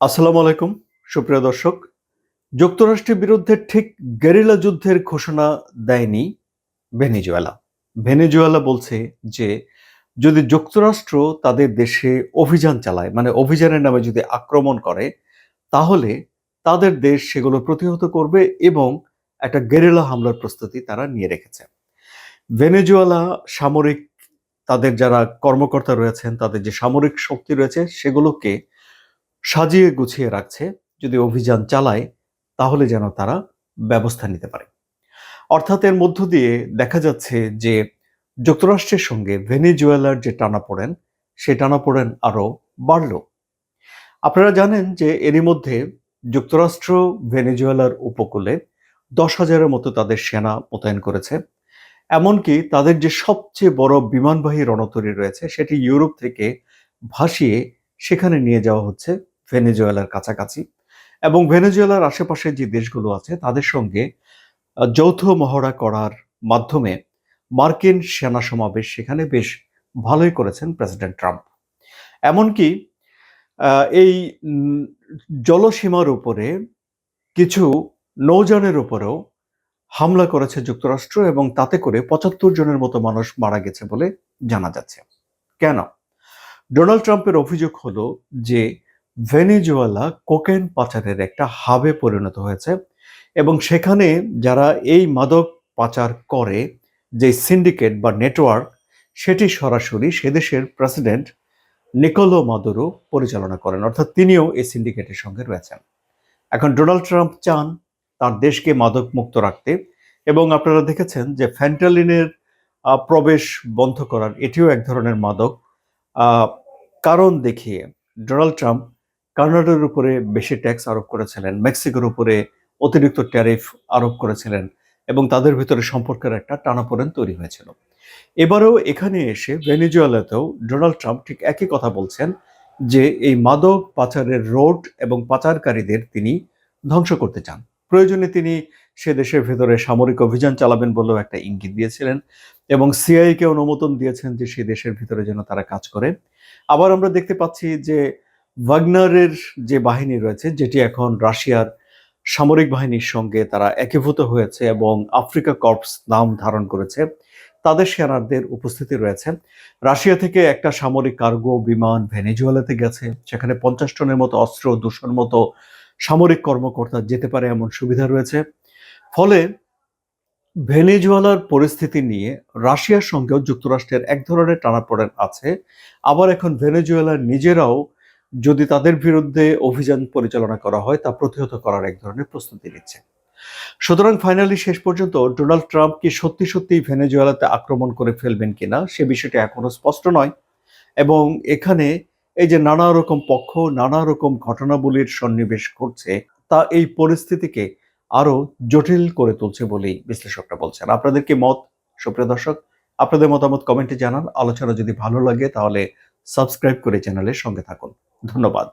আসসালামু আলাইকুম, সুপ্রিয় দর্শক। যুক্তরাষ্ট্রের বিরুদ্ধে ঠিক গেরিলা যুদ্ধের ঘোষণা দেয়নি ভেনেজুয়েলা। ভেনেজুয়েলা বলছে যে, যদি যুক্তরাষ্ট্র তাদের দেশে অভিযান চালায় মানে অভিযানের নামে যদি আক্রমণ করে, তাহলে তাদের দেশ সেগুলো প্রতিহত করবে এবং একটা গেরিলা হামলার প্রস্তুতি তারা নিয়ে রেখেছে। ভেনেজুয়েলা সামরিক, তাদের যারা কর্মকর্তা রয়েছেন, তাদের যে সামরিক শক্তি রয়েছে, সেগুলোকে সাজিয়ে গুছিয়ে রাখছে, যদি অভিযান চালায়, তাহলে যেন তারা ব্যবস্থা নিতে পারে। অর্থাৎ এর মধ্য দিয়ে দেখা যাচ্ছে যে যুক্তরাষ্ট্রের সঙ্গে ভেনেজুয়েলার যে টানাপোড়েন, সে টানাপোড়েন আরও বাড়ল। আপনারা জানেন যে এরই মধ্যে যুক্তরাষ্ট্র ভেনেজুয়েলার উপকূলে দশ হাজারের মতো তাদের সেনা মোতায়েন করেছে। এমনকি তাদের যে সবচেয়ে বড় বিমানবাহী রণতরী রয়েছে, সেটি ইউরোপ থেকে ভাসিয়ে সেখানে নিয়ে যাওয়া হচ্ছে। ভেনেজুয়েলার কাছাকাছি। এবং ভেনেজুয়েলার আশেপাশে যে দেশগুলো আছে, তাদের সঙ্গে যৌথ মহড়া করার মাধ্যমে মার্কিন সেনা সমাবেশ সেখানে বেশ ভালোই করেছেন প্রেসিডেন্ট ট্রাম্প। এমনকি এই জলসীমার উপরে কিছু নৌযানের উপরেও হামলা করেছে যুক্তরাষ্ট্র এবং তাতে করে পঁচাত্তর জনের মতো মানুষ মারা গেছে বলে জানা যাচ্ছে। কেন? ডোনাল্ড ট্রাম্পের অভিযোগ হলো যে ভেনেজুয়েলা কোকেন পাচারের একটা হাবে পরিণত হয়েছে এবং সেখানে যারা এই মাদক পাচার করে, যে সিন্ডিকেট বা নেটওয়ার্ক, সেটি সরাসরি সেদেশের প্রেসিডেন্ট নিকোলো মাদুরো পরিচালনা করেন। অর্থাৎ তিনিও এই সিন্ডিকেটের সঙ্গে রয়েছেন। এখন ডোনাল্ড ট্রাম্প চান তার দেশকে মাদক মুক্ত রাখতে এবং আপনারা দেখেছেন যে ফ্যান্টালিনের প্রবেশ বন্ধ করার এটিও এক ধরনের মাদক। কারণ দেখিয়ে ডোনাল্ড ট্রাম্প কানাডার উপরে বেশি ট্যাক্স আরোপ করেছিলেন, মেক্সিকোর উপরে অতিরিক্ত ট্যারিফ আরোপ করেছিলেন এবং তাদের ভিতরে সম্পর্কের একটা টানাপোড়েন তৈরি হয়েছিল। এবারেও এখানে এসে ভেনেজুয়েলাতেও ডোনাল্ড ট্রাম্প ঠিক একই কথা বলছেন যে এই মাদক পাচারের রোড এবং পাচারকারীদের তিনি ধ্বংস করতে চান। প্রয়োজনে তিনি সে দেশের ভেতরে সামরিক অভিযান চালাবেন বলেও একটা ইঙ্গিত দিয়েছিলেন এবং সিআইকে অনুমোদন দিয়েছেন যে সে দেশের ভিতরে যেন তারা কাজ করে। আবার আমরা দেখতে পাচ্ছি যে ওয়াগনারের যে বাহিনী রয়েছে, যেটি এখন রাশিয়ার সামরিক বাহিনীর সঙ্গে তারা একীভূত হয়েছে এবং আফ্রিকা কর্পস নাম ধারণ করেছে, তাদের সেনাদের উপস্থিতি রয়েছে। রাশিয়া থেকে একটা সামরিক কার্গো বিমান ভেনেজুয়েলাতে গেছে, সেখানে পঞ্চাশ টনের মতো অস্ত্র, দুশোর মতো সামরিক কর্মকর্তা যেতে পারে এমন সুবিধা রয়েছে। ফলে ভেনেজুয়েলার পরিস্থিতি নিয়ে রাশিয়ার সঙ্গেও যুক্তরাষ্ট্রের এক ধরনের টানাপোড়েন আছে। আবার এখন ভেনেজুয়েলার নিজেরাও যদি তাদের বিরুদ্ধে অভিযান পরিচালনা করা হয়, তা প্রতিহত করার এক ধরনের প্রস্তুতি নিচ্ছে। সুতরাং ফাইনালি শেষ পর্যন্ত ডোনাল্ড ট্রাম্প কি সত্যি সত্যি ভেনেজুয়েলাতে আক্রমণ করে ফেলবেন কিনা, সে বিষয়টি এখনও স্পষ্ট নয়। এবং এখানে এই যে নানা রকম পক্ষ, নানা রকম ঘটনাবলীর সন্নিবেশ ঘটছে তা এই পরিস্থিতিকে আরও জটিল করে তুলছে বলেই বিশ্লেষকরা বলছেন। আপনাদের কি মত? সুপ্রিয় দর্শক, আপনাদের মতামত কমেন্টে জানান। আলোচনা যদি ভালো লাগে, তাহলে সাবস্ক্রাইব করে চ্যানেলের সঙ্গে থাকুন। ধন্যবাদ।